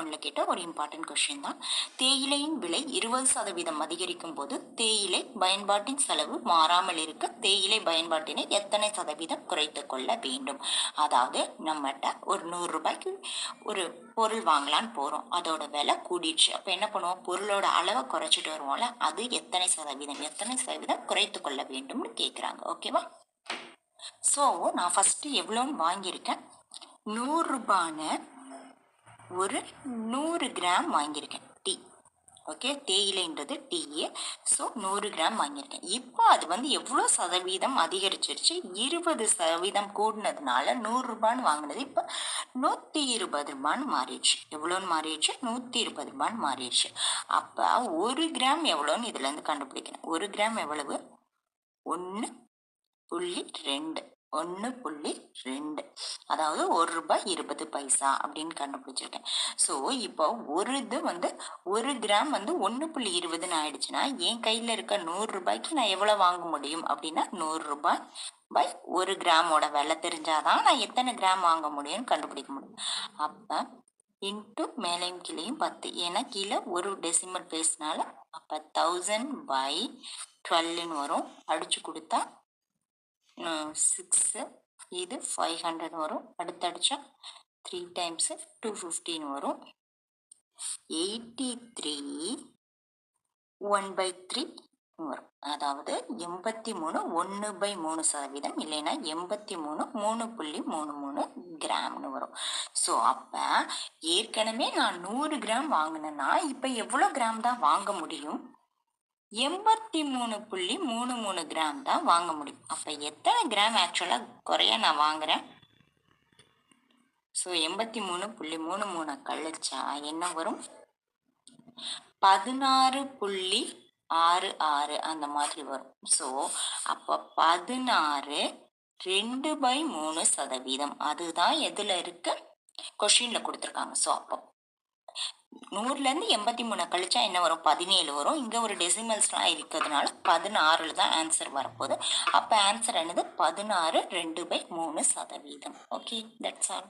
ஒன்றில் கேட்ட ஒரு இம்பார்ட்டன்ட் கொஷின் தான். தேயிலையின் விலை இருபது சதவீதம் அதிகரிக்கும் போது தேயிலை பயன்பாட்டின் செலவு மாறாமல் இருக்க தேயிலை பயன்பாட்டினை எத்தனை சதவீதம் குறைத்து கொள்ள வேண்டும்? அதாவது நம்மகிட்ட ஒரு நூறு ரூபாய்க்கு ஒரு பொருள் வாங்கலான்னு போகிறோம் அதோட விலை கூடிடுச்சு. அப்போ என்ன பண்ணுவோம்? பொருளோட அளவை குறைச்சிட்டு வருவோம்ல. அது எத்தனை சதவீதம் எத்தனை சதவீதம் குறைத்து கொள்ள வேண்டும்னு கேட்குறாங்க ஓகேவா ஸோ நான் ஃபஸ்ட்டு எவ்வளோன்னு வாங்கியிருக்கேன். நூறுரூபான ஒரு நூறு கிராம் வாங்கியிருக்கேன். டீ. ஓகே? தேயிலைன்றது டீயே. ஸோ நூறு கிராம் வாங்கியிருக்கேன். இப்போ அது வந்து எவ்வளோ சதவீதம் அதிகரிச்சிருச்சு? இருபது சதவீதம் கூடினதுனால நூறுரூபான்னு வாங்கினது. இப்போ நூற்றி இருபது ரூபான்னு மாறிடுச்சு. எவ்வளோன்னு மாறிடுச்சு? நூற்றி இருபது ரூபான்னு மாறிடுச்சு. அப்போ ஒரு கிராம் எவ்வளோன்னு இதுலேருந்து கண்டுபிடிக்கணும். ஒரு கிராம் எவ்வளவு? ஒன்று புள்ளி ரெண்டு. ஒன்று புள்ளி ரெண்டு. அதாவது ஒரு ரூபாய் இருபது பைசா அப்படின்னு கண்டுபிடிச்சிருக்கேன். ஸோ இப்போ ஒரு இது வந்து ஒரு கிராம் வந்து ஒன்று புள்ளி இருபதுன்னு ஆயிடுச்சுன்னா என் கையில் இருக்க நூறு ரூபாய்க்கு நான் எவ்வளோ வாங்க முடியும்? அப்படின்னா நூறு ரூபாய் பை ஒரு கிராமோட விலை தெரிஞ்சாதான் நான் எத்தனை கிராம் வாங்க முடியும்னு கண்டுபிடிக்க முடியும். அப்போ இன்ட்டு மேலையும் கீழையும் பத்து. ஏன்னா கீழே ஒரு டெசிமல் பேஸ்னால அப்போ தௌசண்ட் பை டுவெல்லுன்னு வரும். அடிச்சு கொடுத்தா சிக்ஸு இது ஃபைவ் ஹண்ட்ரட் வரும். அடுத்தடிச்சா த்ரீ டைம்ஸு டூ ஃபிஃப்டின் வரும். Eighty three one by three வரும். அதாவது எண்பத்தி மூணு ஒன்று பை மூணு சதவீதம் இல்லைன்னா எண்பத்தி மூணு மூணு புள்ளி மூணு மூணு கிராம்னு வரும். ஸோ அப்போ ஏற்கனவே நான் நூறு கிராம் வாங்கினேன்னா இப்போ எவ்வளோ கிராம் தான் வாங்க முடியும்? எண்பத்தி மூணு புள்ளி மூணு மூணு கிராம் தான் வாங்க முடியும். அப்போ எத்தனை கிராம் ஆக்சுவலாக குறைய நான் வாங்குறேன்? ஸோ எண்பத்தி மூணு புள்ளி மூணு மூணு கழிச்சா என்ன வரும்? பதினாறு புள்ளி ஆறு ஆறு அந்த மாதிரி வரும். ஸோ அப்போ பதினாறு ரெண்டு பை மூணு சதவீதம். அதுதான் எதில் இருக்கு? கொஷினில் கொடுத்துருக்காங்க. ஸோ அப்போ நூறுலேருந்து எண்பத்தி மூணு கழிச்சா என்ன வரும்? பதினேழு வரும். இங்கே ஒரு டெசிமல்ஸ்லாம் இருக்கிறதுனால பதினாறில் தான் ஆன்சர் வரப்போகுது. அப்போ ஆன்சர் என்னது? பதினாறு ரெண்டு பை மூணு சதவீதம். Okay that's all